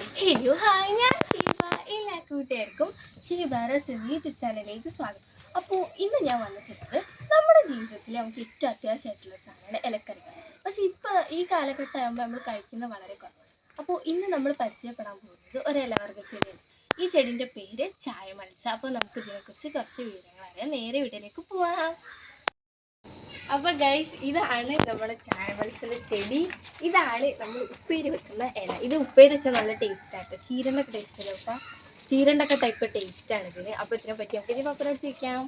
Hello hi ഞാൻ ഷീബ. എല്ലാ കൂട്ടുകാർക്കും ഷീബ റെസിപ്പി യൂട്യൂബ് ചാനലിലേക്ക് സ്വാഗതം. അപ്പോൾ ഇന്ന് ഞാൻ വന്നിട്ടുള്ളത് നമ്മുടെ ജീവിതത്തിൽ നമുക്ക് ഏറ്റവും അത്യാവശ്യമായിട്ടുള്ള സാധനമാണ് ഇലക്കറികൾ പക്ഷേ ഇപ്പോൾ ഈ കാലഘട്ടമാകുമ്പോൾ നമ്മൾ കഴിക്കുന്നത് വളരെ കുറവ് അപ്പോൾ ഇന്ന് നമ്മൾ പരിചയപ്പെടാൻ പോകുന്നത് ഒരു ഇലവർഗ ചെടിയാണ്. ഈ ചെടിന്റെ പേര് ചായ മത്സ അപ്പോൾ നമുക്ക് ഇതിനെക്കുറിച്ച് കുറച്ച് വിവരങ്ങൾ അറിയാം. നേരെ വീട്ടിലേക്ക് പോവാം. അപ്പോൾ ഗൈസ് ഇതാണ് നമ്മുടെ മത്സര ചെടി. ഇതാണ് നമ്മൾ ഉപ്പേരി വെക്കുന്ന ഇല. ഇത് ഉപ്പേരി വെച്ചാൽ നല്ല ടേസ്റ്റ് ആട്ടോ. ചീരന്റെ ഒക്കെ ടേസ്റ്റ് ചീരന്റെ ഒക്കെ ടൈപ്പ് ടേസ്റ്റ് ആണ് ഇതിന്. അപ്പോൾ ഇതിനെ പറ്റി നമുക്ക് ഇനി പപ്പരം ചോദിക്കാം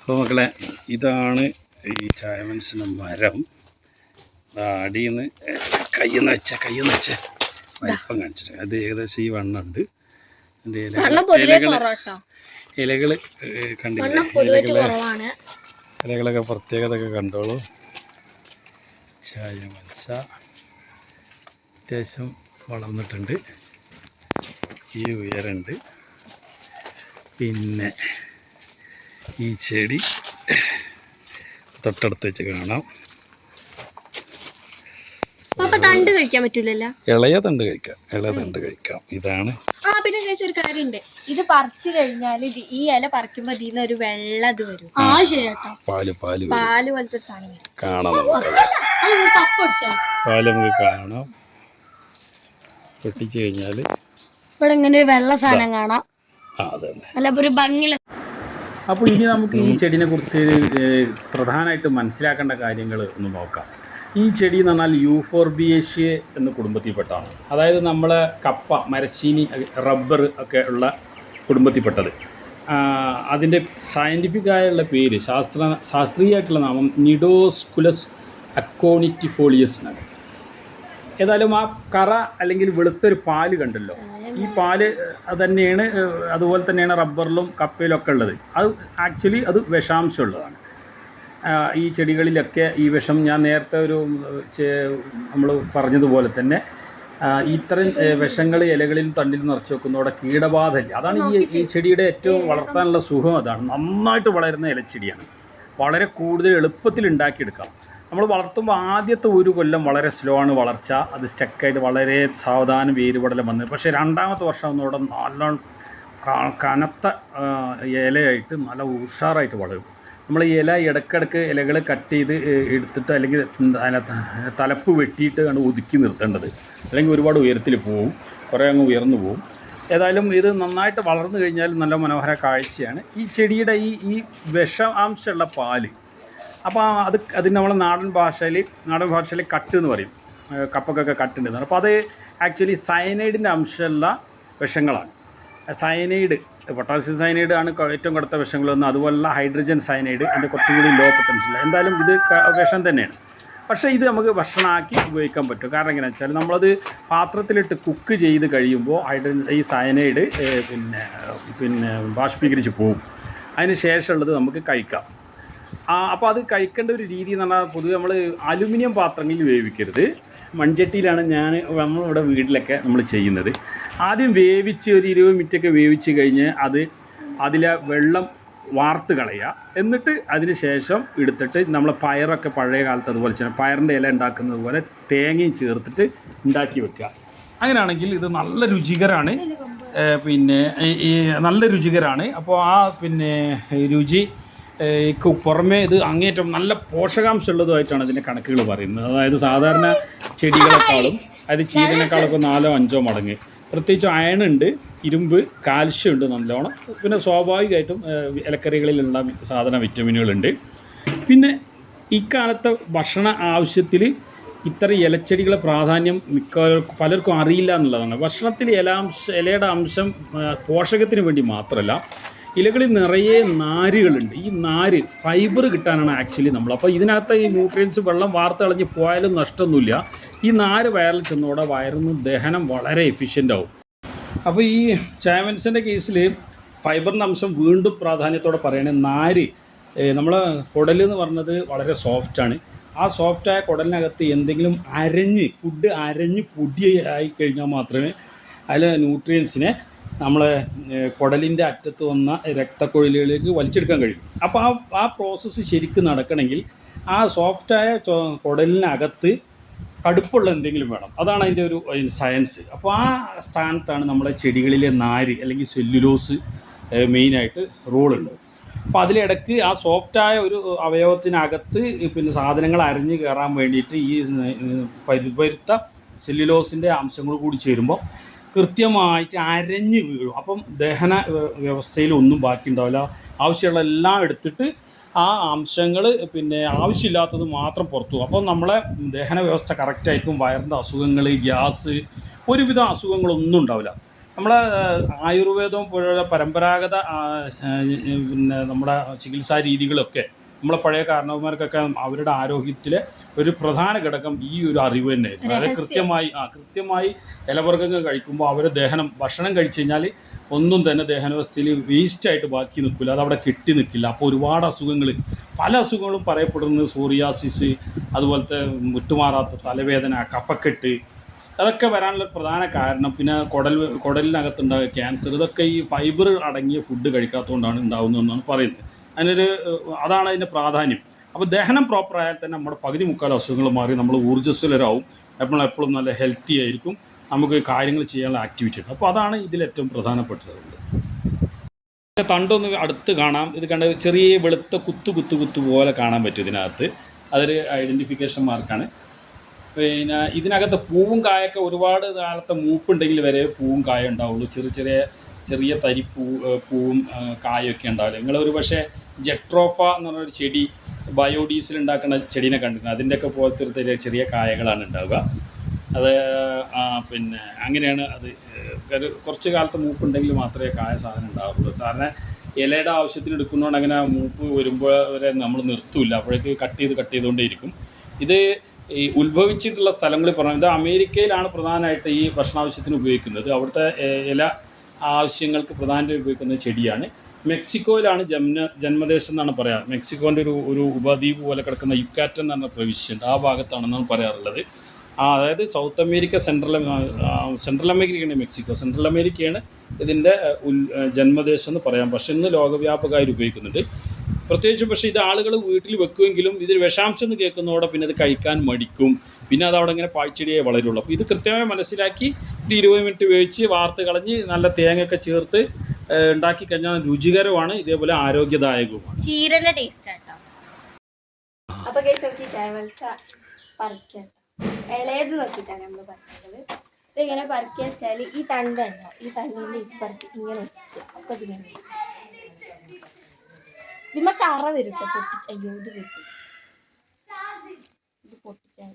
അപ്പോൾ മക്കളെ ഇതാണ് ഈ ചായമൻസിന്റെ മരം. അടിയിൽ നിന്ന് കയ്യിൽ നിന്ന് വെച്ച കയ്യിൽ നിന്ന് വെച്ച. വലിപ്പം കാണിച്ചിട്ട്. അത് ഏകദേശം ഈ വണ്ണുണ്ട്. ഇലകൾ കണ്ടില്ലേ? ഇലകളൊക്കെ പ്രത്യേകത ഒക്കെ കണ്ടോളൂ മത്സ അത്യാവശ്യം വളർന്നിട്ടുണ്ട്. ഈ ഉയരുണ്ട്. പിന്നെ ഈ ചെടി തൊട്ടടുത്ത് വെച്ച് കാണാം. തണ്ട് കഴിക്കാൻ പറ്റൂലല്ലോ? ഇളയ തണ്ട് കഴിക്കാം. ഇളയ തണ്ട് കഴിക്കാം. ഇതാണ് പിന്നെ ചേച്ചി ഒരു കാര്യമുണ്ട്. ഇത് പറിച്ചു കഴിഞ്ഞാൽ ഇത് ഈ ഇല പറിക്കുമ്പോ ഇതിന്ന് ഒരു വെള്ള ഇത് വരും. ആ ശരി കേട്ടോ പാൽ പാൽ. പാൽ പോലത്തെ ഒരു സാധനം വരും. കാണാം നമുക്ക് അത് കപ്പ് അടിച്ചാൽ പാൽ നമുക്ക് കാണാം. പൊട്ടിച്ച് കഴിഞ്ഞാൽ ഇവിടെ ഇങ്ങനെ ഒരു വെള്ള സാധനം കാണാം. ആ അതന്നെ. അല്ല ഒരു ഭംഗിയുള്ള അപ്പോൾ ഇനി നമുക്ക് ഈ ചെടിനെ കുറിച്ച് പ്രധാനമായിട്ട് മനസ്സിലാക്കേണ്ട കാര്യങ്ങൾ ഒന്ന് നോക്കാം. ഈ ചെടി എന്ന് പറഞ്ഞാൽ യൂഫോർബിയേഷ്യ എന്ന കുടുംബത്തിൽപ്പെട്ടാണ്. അതായത് നമ്മളെ കപ്പ മരച്ചീനി റബ്ബർ ഒക്കെ ഉള്ള കുടുംബത്തിൽപ്പെട്ടത്. അതിന്റെ സയന്റിഫിക്കായുള്ള പേര് ശാസ്ത്ര ശാസ്ത്രീയമായിട്ടുള്ള നാമം നിഡോസ്കുലസ് അക്കോണിറ്റിഫോളിയസ് എന്നാണ്. ഏതായാലും ആ കറ അല്ലെങ്കിൽ വെളുത്തൊരു പാൽ കണ്ടല്ലോ. ഈ പാൽ തന്നെയാണ് അതുപോലെ തന്നെയാണ് റബ്ബറിലും കപ്പയിലും ഒക്കെ ഉള്ളത്. അത് ആക്ച്വലി അത് വിഷാംശമുള്ളതാണ്. ഈ ചെടികളിലൊക്കെ ഈ വിഷം ഞാൻ നേരത്തെ ഒരു നമ്മൾ പറഞ്ഞതുപോലെ തന്നെ ഇത്തരം വിഷങ്ങൾ ഇലകളിൽ തണ്ടിൽ നിറച്ച് വെക്കുന്നതോടെ കീടബാധയില്ല. അതാണ് ഈ ഈ ചെടിയുടെ ഏറ്റവും വളർത്താനുള്ള സുഖം അതാണ്. നന്നായിട്ട് വളരുന്ന ഇലച്ചെടിയാണ്. വളരെ കൂടുതൽ എളുപ്പത്തിൽ ഉണ്ടാക്കിയെടുക്കാം. നമ്മൾ വളർത്തുമ്പോൾ ആദ്യത്തെ ഒരു കൊല്ലം വളരെ സ്ലോ ആണ് വളർച്ച. അത് സ്റ്റക്കായിട്ട് വളരെ സാവധാനം വേരുപടലം വന്ന്. പക്ഷേ രണ്ടാമത്തെ വർഷം ഒന്നുകൂടെ നല്ല കനത്ത ഇലയായിട്ട് നല്ല ഉഷാറായിട്ട് വളരും. നമ്മൾ ഇല ഇടക്കിടക്ക് ഇലകൾ കട്ട് ചെയ്ത് എടുത്തിട്ട് അല്ലെങ്കിൽ തലപ്പ് വെട്ടിയിട്ട് ആണ് ഒതുക്കി നിർത്തേണ്ടത്. അല്ലെങ്കിൽ ഒരുപാട് ഉയരത്തിൽ പോവും. കുറേ അങ്ങ് ഉയർന്നു പോവും. ഏതായാലും ഇത് നന്നായിട്ട് വളർന്നു കഴിഞ്ഞാൽ നല്ല മനോഹര കാഴ്ചയാണ്. ഈ ചെടിയുടെ ഈ ഈ വിഷാംശമുള്ള പാൽ അപ്പോൾ അത് അതിന് നമ്മൾ നാടൻ ഭാഷയിൽ നാടൻ ഭാഷയിൽ കട്ട് എന്ന് പറയും. കപ്പക്കൊക്കെ കട്ടുണ്ടെന്ന് പറയും അപ്പോൾ അത് ആക്ച്വലി സയനൈഡിന്റെ അംശമുള്ള വിഷങ്ങളാണ്. സയനൈഡ് പൊട്ടാസ്യം സയനൈഡ് ആണ് ഏറ്റവും കടുത്ത വിഷങ്ങളൊന്ന് അതുപോലുള്ള ഹൈഡ്രജൻ സയനൈഡ് അതിന്റെ കുറച്ചും കൂടി ലോ പൊട്ടൻഷ്യൽ എന്തായാലും ഇത് വിഷം തന്നെയാണ്. പക്ഷേ ഇത് നമുക്ക് ഭക്ഷണമാക്കി ഉപയോഗിക്കാൻ പറ്റും. കാരണം എങ്ങനെയാണെന്ന് വെച്ചാൽ നമ്മളത് പാത്രത്തിലിട്ട് കുക്ക് ചെയ്ത് കഴിയുമ്പോൾ ഹൈഡ്രജൻ ഈ സയനൈഡ് പിന്നെ പിന്നെ ബാഷ്പീകരിച്ച് പോകും. അതിന് ശേഷമുള്ളത് നമുക്ക് കഴിക്കാം. അപ്പോൾ അത് കഴിക്കേണ്ട ഒരു രീതി എന്ന് പറഞ്ഞാൽ പൊതുവെ നമ്മൾ അലുമിനിയം പാത്രങ്ങളിൽ വേവിക്കരുത്. മൺചട്ടിയിലാണ് ഞാൻ നമ്മളിവിടെ വീട്ടിലൊക്കെ നമ്മൾ ചെയ്യുന്നത്. ആദ്യം വേവിച്ച് ഒരു ഇരുപത് മിനിറ്റൊക്കെ വേവിച്ച് കഴിഞ്ഞ് അത് അതിലെ വെള്ളം വാർത്ത് കളയുക. എന്നിട്ട് അതിന് ശേഷം എടുത്തിട്ട് നമ്മൾ പയറൊക്കെ പഴയ കാലത്ത് അതുപോലെ തന്നെ പയറിന്റെ ഇല ഉണ്ടാക്കുന്നത് പോലെ തേങ്ങയും ചേർത്തിട്ട് ഉണ്ടാക്കി വെക്കുക. അങ്ങനെയാണെങ്കിൽ ഇത് നല്ല രുചികരമാണ് പിന്നെ ഈ- നല്ല രുചികരമാണ് അപ്പോൾ ആ പിന്നെ രുചി പുറമേ ഇത് അങ്ങേറ്റം നല്ല പോഷകാംശമുള്ളതുമായിട്ടാണ് ഇതിന്റെ കണക്കുകൾ പറയുന്നത്. അതായത് സാധാരണ ചെടികളെക്കാളും അതായത് ചീരനേക്കാളൊക്കെ നാലോ അഞ്ചോ മടങ്ങ്. പ്രത്യേകിച്ച് അയൺ ഉണ്ട് ഇരുമ്പ് കാൽഷ്യം ഉണ്ട് നല്ലോണം. പിന്നെ സ്വാഭാവികമായിട്ടും ഇലക്കറികളിലുള്ള സാധാരണ വിറ്റമിനുകളുണ്ട്. പിന്നെ ഇക്കാലത്തെ ഭക്ഷണ ആവശ്യത്തിൽ ഇത്ര ഇലച്ചെടികളെ പ്രാധാന്യം മിക്ക പലർക്കും അറിയില്ല എന്നുള്ളതാണ്. ഭക്ഷണത്തിൽ ഇലാംശ ഇലയുടെ അംശം പോഷകത്തിന് വേണ്ടി മാത്രമല്ല ഇലകളിൽ നിറയെ നാരുകളുണ്ട്. ഈ നാര് ഫൈബർ കിട്ടാനാണ് ആക്ച്വലി നമ്മൾ അപ്പോൾ ഇതിനകത്ത് ഈ ന്യൂട്രിയൻസ് വെള്ളം വാർത്ത് കളഞ്ഞ് പോയാലും നഷ്ടമൊന്നുമില്ല. ഈ നാര് വയറിൽ ചെന്നോടെ വയറിന് ദഹനം വളരെ എഫിഷ്യന്റ് ആവും. അപ്പോൾ ഈ ചാമൻസിന്റെ കേസിൽ ഫൈബറിന്റെ അംശം വീണ്ടും പ്രാധാന്യത്തോടെ പറയണേ. നാര് നമ്മൾ കുടൽ എന്ന് പറഞ്ഞത് വളരെ സോഫ്റ്റാണ് ആ സോഫ്റ്റായ കുടലിനകത്ത് എന്തെങ്കിലും അരഞ്ഞ് ഫുഡ് അരഞ്ഞ് പൊടിയായി കഴിഞ്ഞാൽ മാത്രമേ അതിലെ ന്യൂട്രിയൻസിനെ നമ്മളെ കുടലിന്റെ അറ്റത്ത് വന്ന രക്തക്കൊഴിലുകളിലേക്ക് വലിച്ചെടുക്കാൻ കഴിയും. അപ്പോൾ ആ ആ പ്രോസസ്സ് ശരിക്കും നടക്കണമെങ്കിൽ ആ സോഫ്റ്റായ കുടലിനകത്ത് കടുപ്പുള്ള എന്തെങ്കിലും വേണം. അതാണ് അതിന്റെ ഒരു സയൻസ് അപ്പോൾ ആ സ്ഥാനത്താണ് നമ്മളെ ചെടികളിലെ നാര് അല്ലെങ്കിൽ സെല്ലുലോസ് മെയിനായിട്ട് റോളുണ്ട് അപ്പോൾ അതിലിടക്ക് ആ സോഫ്റ്റായ ഒരു അവയവത്തിനകത്ത് പിന്നെ സാധനങ്ങൾ അരിഞ്ഞ് കയറാൻ വേണ്ടിയിട്ട് ഈ പരിപരുത്ത സെല്ലുലോസിന്റെ അംശങ്ങൾ കൂടി ചേരുമ്പോൾ കൃത്യമായിട്ട് അരഞ്ഞ് വീഴും. അപ്പം ദഹന വ്യവസ്ഥയിൽ ഒന്നും ബാക്കി ഉണ്ടാവില്ല ആവശ്യമുള്ള എല്ലാം എടുത്തിട്ട് ആ അംശങ്ങൾ പിന്നെ ആവശ്യമില്ലാത്തത് മാത്രം പുറത്തു പോകും. അപ്പം നമ്മളെ ദഹന വ്യവസ്ഥ കറക്റ്റായിരിക്കും വയറിന്റെ അസുഖങ്ങൾ ഗ്യാസ് ഒരുവിധ അസുഖങ്ങളൊന്നും ഉണ്ടാവില്ല. നമ്മളെ ആയുർവേദം പോലുള്ള പരമ്പരാഗത പിന്നെ നമ്മുടെ ചികിത്സാ രീതികളൊക്കെ നമ്മളെ പഴയ കാരണവന്മാർക്കൊക്കെ അവരുടെ ആരോഗ്യത്തിലെ ഒരു പ്രധാന ഘടകം ഈ ഒരു അറിവ് തന്നെയായിരുന്നു. അതായത് കൃത്യമായി ആ കൃത്യമായി ഇലവർഗങ്ങൾ കഴിക്കുമ്പോൾ അവർ ദഹനം ഭക്ഷണം കഴിച്ചു കഴിഞ്ഞാൽ ഒന്നും തന്നെ ദഹനവസ്ഥയിൽ വേസ്റ്റായിട്ട് ബാക്കി നിൽക്കില്ല. അതവിടെ അവിടെ കെട്ടി നിൽക്കില്ല. അപ്പോൾ ഒരുപാട് അസുഖങ്ങൾ പല അസുഖങ്ങളും പറയപ്പെടുന്നത് സോറിയാസിസ് അതുപോലത്തെ വിട്ടുമാറാത്ത തലവേദന കഫക്കെട്ട് അതൊക്കെ വരാനുള്ള പ്രധാന കാരണം. പിന്നെ കുടൽ കുടലിനകത്തുണ്ടായ ക്യാൻസർ ഇതൊക്കെ ഈ ഫൈബർ അടങ്ങിയ ഫുഡ് കഴിക്കാത്തതുകൊണ്ടാണ് ഉണ്ടാകുന്നതെന്നാണ് പറയുന്നത്. അതിനൊരു അതാണ് അതിന്റെ പ്രാധാന്യം. അപ്പോൾ ദഹനം പ്രോപ്പർ ആയാൽ തന്നെ നമ്മുടെ പകുതി മുക്കാൽ അസുഖങ്ങൾ മാറി നമ്മൾ ഊർജസ്വലരാകും എപ്പോഴും എപ്പോഴും നല്ല ഹെൽത്തി ആയിരിക്കും. നമുക്ക് കാര്യങ്ങൾ ചെയ്യാനുള്ള ആക്ടിവിറ്റി ഉണ്ട്. അപ്പോൾ അതാണ് ഇതിൽ ഏറ്റവും പ്രധാനപ്പെട്ടത്. തണ്ടൊന്ന് അടുത്ത് കാണാം. ഇത് കണ്ട ചെറിയ വെളുത്ത കുത്തു കുത്തു കുത്തു പോലെ കാണാൻ പറ്റും ഇതിനകത്ത്. അതൊരു ഐഡന്റിഫിക്കേഷൻ മാർക്കാണ് പിന്നെ ഇതിനകത്ത് പൂവും കായൊക്കെ ഒരുപാട് കാലത്തെ മൂപ്പുണ്ടെങ്കിൽ വരെ പൂവും കായ ഉണ്ടാവുള്ളൂ. ചെറിയ ചെറിയ ചെറിയ തരി പൂവും കായൊക്കെ ഉണ്ടാവില്ല? നിങ്ങളൊരു പക്ഷേ ജെട്രോഫ എന്ന് പറഞ്ഞൊരു ചെടി ബയോഡീസൽ ഉണ്ടാക്കുന്ന ചെടീനെ കണ്ടിട്ടുണ്ട്. അതിന്റെയൊക്കെ പോലത്തെ ചെറിയ ചെറിയ കായകളാണ് ഉണ്ടാവുക. അത് പിന്നെ അങ്ങനെയാണ് അത് കുറച്ച് കാലത്ത് മൂപ്പുണ്ടെങ്കിൽ മാത്രമേ കായ സാധനം ഉണ്ടാവുള്ളൂ. സാറിന് ഇലയുടെ ആവശ്യത്തിന് എടുക്കുന്നതുകൊണ്ട് അങ്ങനെ മൂപ്പ് വരുമ്പോൾ വരെ നമ്മൾ നിർത്തൂല. അപ്പോഴേക്ക് കട്ട് ചെയ്ത് കട്ട് ചെയ്തുകൊണ്ടേ ഇരിക്കും. ഇത് ഈ ഉത്ഭവിച്ചിട്ടുള്ള സ്ഥലങ്ങളിൽ പറഞ്ഞാൽ ഇത് അമേരിക്കയിലാണ് പ്രധാനമായിട്ട് ഈ ഭക്ഷണാവശ്യത്തിന് ഉപയോഗിക്കുന്നത്. അവിടുത്തെ ഇല ആവശ്യങ്ങൾക്ക് പ്രധാനമായിട്ട് ഉപയോഗിക്കുന്ന ചെടിയാണ്. മെക്സിക്കോയിലാണ് ജന്മ ജന്മദേശം എന്നാണ് പറയാറ് മെക്സിക്കോന്റെ ഒരു ഒരു ഉപദ്വീപ് പോലെ കിടക്കുന്ന യുക്കാറ്റൻ എന്ന് പറഞ്ഞ പ്രവിശ്യ ഉണ്ട് ആ ഭാഗത്താണെന്നാണ് പറയാറുള്ളത്. ആ അതായത് സൗത്ത് അമേരിക്ക സെൻട്രൽ സെൻട്രൽ അമേരിക്കയാണ് മെക്സിക്കോ. സെൻട്രൽ അമേരിക്കയാണ് ഇതിന്റെ ഉൽ ജന്മദേശം എന്ന് പറയാം. പക്ഷെ ഇന്ന് ലോകവ്യാപകമായി ഉപയോഗിക്കുന്നുണ്ട്. പ്രത്യേകിച്ച് പക്ഷേ ഇത് ആളുകൾ വീട്ടിൽ വെക്കുമെങ്കിലും ഇതിൽ വിഷാംശം എന്ന് കേൾക്കുന്നതോടെ പിന്നെ അത് കഴിക്കാൻ മടിക്കും. പിന്നെ അത് ഇങ്ങനെ പാഴ്ചെടിയെ വളരുള്ളൂ. അപ്പോൾ ഇത് കൃത്യമായി മനസ്സിലാക്കി ഒരു ഇരുപത് മിനിറ്റ് വേവിച്ച് വാർത്ത് കളഞ്ഞ് നല്ല തേങ്ങയൊക്കെ ചേർത്ത് ഉണ്ടാക്കി കഴിഞ്ഞാൽ രുചികരമാണ് ഇതേപോലെ ആരോഗ്യദായകവുമാണ്. ചീരന്റെ ടേസ്റ്റ് ആട്ടോ. അപ്പൊ കേസ് നമുക്ക് ഈ ചായവൽസ പറിക്കാം. ഇളയത് നോക്കിയിട്ടാണ് നമ്മൾ പറിക്കുന്നത് ഇത് ഇങ്ങനെ പറിക്കുക വെച്ചാൽ ഈ തണ്ട് ഉണ്ടോ ഈ തണ്ടിന്റെ ഇപ്പുറത്ത് ഇങ്ങനെ വെക്കുക അപ്പൊ ഇതിങ്ങനെ ഇതിമ്മ കറ വരും ട്ടോ, പൊട്ടിച്ച്. അയ്യോ ഇത് കിട്ടി ഇത് പൊട്ടിക്കാൻ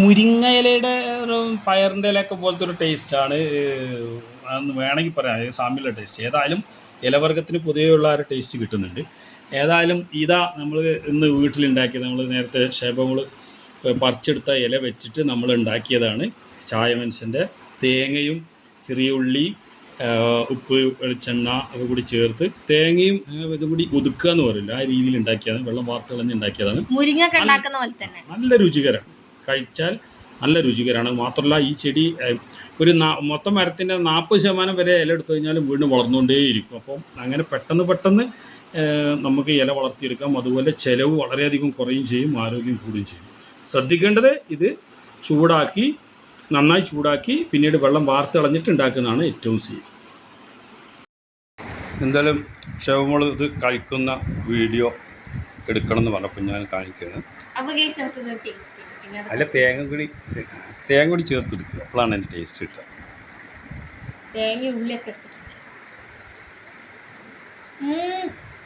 മുരിങ്ങ ഇലയുടെ ഒരു പയറിന്റെ ഇലയൊക്കെ പോലത്തെ ഒരു ടേസ്റ്റാണ് അന്ന് വേണമെങ്കിൽ പറയാം. സാമ്പിളിലെ ടേസ്റ്റ് ഏതായാലും ഇലവർഗത്തിന് പൊതുവെയുള്ള ആ ഒരു ടേസ്റ്റ് കിട്ടുന്നുണ്ട്. ഏതായാലും ഇതാ നമ്മൾ ഇന്ന് വീട്ടിലുണ്ടാക്കിയത്. നമ്മൾ നേരത്തെ ക്ഷേപങ്ങൾ പറിച്ചെടുത്ത ഇല വെച്ചിട്ട് നമ്മൾ ഉണ്ടാക്കിയതാണ്. ചായമൻസിന്റെ തേങ്ങയും ചെറിയ ഉള്ളി ഉപ്പ് വെളിച്ചെണ്ണ ഒക്കെ കൂടി ചേർത്ത് തേങ്ങയും ഇതും കൂടി ഒതുക്കുക എന്ന് പറയില്ല? ആ രീതിയിൽ ഉണ്ടാക്കിയതാണ്. വെള്ളം വാർത്തകളഞ്ഞ് ഉണ്ടാക്കിയതാണ്. നല്ല രുചികരം. കഴിച്ചാൽ നല്ല രുചികരമാണ്. മാത്രമല്ല ഈ ചെടി ഒരു മൊത്തം മരത്തിന്റെ നാൽപ്പത് ശതമാനം വരെ ഇല എടുത്തു കഴിഞ്ഞാലും വീണ്ടും വളർന്നുകൊണ്ടേയിരിക്കും. അപ്പം അങ്ങനെ പെട്ടെന്ന് പെട്ടെന്ന് നമുക്ക് ഇല വളർത്തിയെടുക്കാം. അതുപോലെ ചിലവ് വളരെയധികം കുറയും ചെയ്യും ആരോഗ്യം കൂടുകയും ചെയ്യും. ശ്രദ്ധിക്കേണ്ടത് ഇത് ചൂടാക്കി നന്നായി ചൂടാക്കി പിന്നീട് വെള്ളം വാർത്ത് കളഞ്ഞിട്ട് ഉണ്ടാക്കുന്നതാണ് ഏറ്റവും സേഫ്. എന്തായാലും ഷവമോൾ ഇത് കഴിക്കുന്ന വീഡിയോ എടുക്കണം എന്ന് പറഞ്ഞപ്പോൾ ഞാൻ കാണിക്കുകയാണ്. അല്ല തേങ്ങ കൂടി തേങ്ങ കൂടി ചേർത്തെടുക്കുക. അപ്പോഴാണ് എന്റെ ടേസ്റ്റ് കിട്ടുക. തേങ്ങ ഉള്ളിയൊക്കെ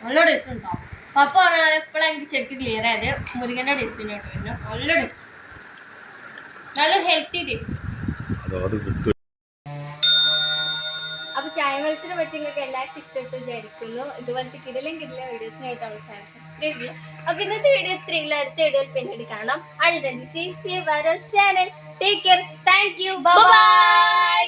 നല്ല ടേസ്റ്റ് ഉണ്ടോ? പപ്പ പറഞ്ഞാൽ എപ്പോഴാണ് എനിക്ക് ശരിക്കും ക്ലിയർ ആയത്? മുരുകന്റെ ടേസ്റ്റിന് കേട്ടോ നല്ല ടേസ്റ്റ് നല്ല ഹെൽത്തി ടേസ്റ്റ് അതോ അത് കിട്ടും മത്സരം പറ്റി നിങ്ങൾക്ക് എല്ലാവർക്കും ഇഷ്ടപ്പെട്ടു വിചാരിക്കുന്നു. ഇതുപോലത്തെ കിടലും കിടലും വീഡിയോസിനായിട്ട് നമ്മൾ ചാനൽ സബ്സ്ക്രൈബ് ചെയ്യുക. അപ്പൊ ഇന്നത്തെ വീഡിയോ ഇത്രയുള്ള അടുത്ത വീഡിയോയിൽ പിന്നീട് കാണാം. അടുത്ത channel take care thank you bye